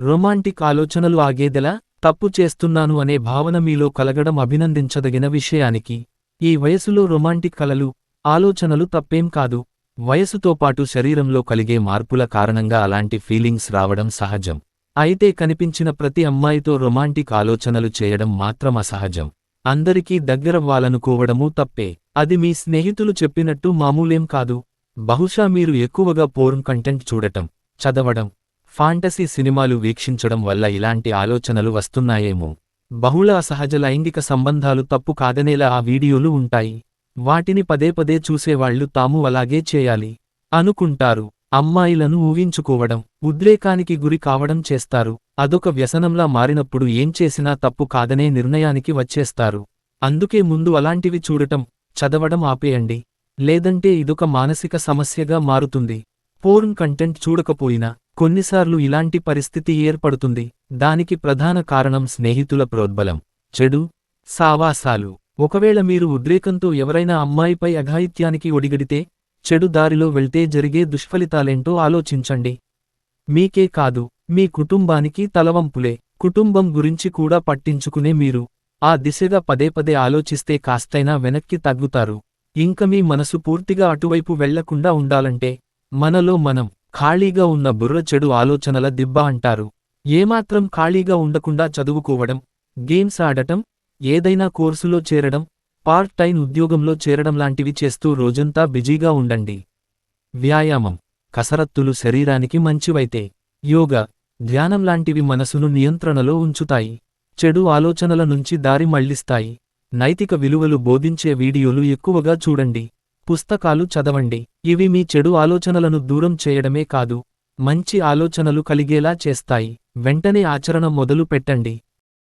Romantic ఆలోచనలు ఆగేదెలా తప్పు చేస్తున్నాను అనే భావన మీలో కలగడం అభినందించదగిన విషయానికి. ఈ వయసులో రొమాంటిక్ కలలు ఆలోచనలు తప్పేం కాదు. వయసుతో పాటు శరీరంలో కలిగే మార్పుల కారణంగా అలాంటి ఫీలింగ్స్ రావడం సహజం. అయితే కనిపించిన ప్రతి అమ్మాయితో రొమాంటిక్ ఆలోచనలు చేయడం మాత్రం అసహజం. అందరికీ దగ్గరవ్వాలనుకోవడమూ తప్పే. అది మీ స్నేహితులు చెప్పినట్టు మామూలేం కాదు. బహుశా మీరు ఎక్కువగా పోర్న్ కంటెంట్ చూడటం చదవడం ఫాంటసీ సినిమాలు వీక్షించడం వల్ల ఇలాంటి ఆలోచనలు వస్తున్నాయేమో. బహుళ అసహజ లైంగిక సంబంధాలు తప్పు కాదనేలా ఆ వీడియోలు ఉంటాయి. వాటిని పదే పదే చూసేవాళ్ళు తాము అలాగే చేయాలి. అనుకుంటారు. అమ్మాయిలను ఊహించుకోవడం ఉద్రేకానికి గురి కావడం చేస్తారు. అదొక వ్యసనంలా మారినప్పుడు ఏం చేసినా తప్పు కాదనే నిర్ణయానికి వచ్చేస్తారు. అందుకే ముందు అలాంటివి చూడటం చదవడం ఆపేయండి. లేదంటే ఇదొక మానసిక సమస్యగా మారుతుంది. పోర్న్ కంటెంట్ చూడకపోయినా కొన్నిసార్లు ఇలాంటి పరిస్థితి ఏర్పడుతుంది. దానికి ప్రధాన కారణం స్నేహితుల ప్రోద్బలం. చెడు సావాసాలు. ఒకవేళ మీరు ఉద్రేకంతో ఎవరైనా అమ్మాయిపై అఘాయిత్యానికి ఒడిగడితే చెడు దారిలో వెళ్తే జరిగే దుష్ఫలితాలేంటో ఆలోచించండి. మీకే కాదు మీ కుటుంబానికి తలవంపులే. కుటుంబం గురించి కూడా పట్టించుకునే మీరు. ఆ దిశగా పదే పదే ఆలోచిస్తే కాస్తైనా వెనక్కి తగ్గుతారు. ఇంక మీ మనసు పూర్తిగా అటువైపు వెళ్ళకుండా ఉండాలంటే మనలో మనం ఖాళీగా ఉన్న బుర్ర చెడు ఆలోచనల దిబ్బ అంటారు. ఏమాత్రం ఖాళీగా ఉండకుండా చదువుకోవడం గేమ్స్ ఆడటం ఏదైనా కోర్సులో చేరడం పార్ట్ టైం ఉద్యోగంలో చేరడం లాంటివి చేస్తూ రోజంతా బిజీగా ఉండండి. వ్యాయామం కసరత్తులు శరీరానికి మంచివైతే యోగ ధ్యానం లాంటివి మనసును నియంత్రణలో ఉంచుతాయి. చెడు ఆలోచనల నుంచి దారి మళ్ళిస్తాయి. నైతిక విలువలు బోధించే వీడియోలు ఎక్కువగా చూడండి. పుస్తకాలు చదవండి. ఇవి మీ చెడు ఆలోచనలను దూరం చేయడమే కాదు మంచి ఆలోచనలు కలిగేలా చేస్తాయి. వెంటనే ఆచరణ మొదలు పెట్టండి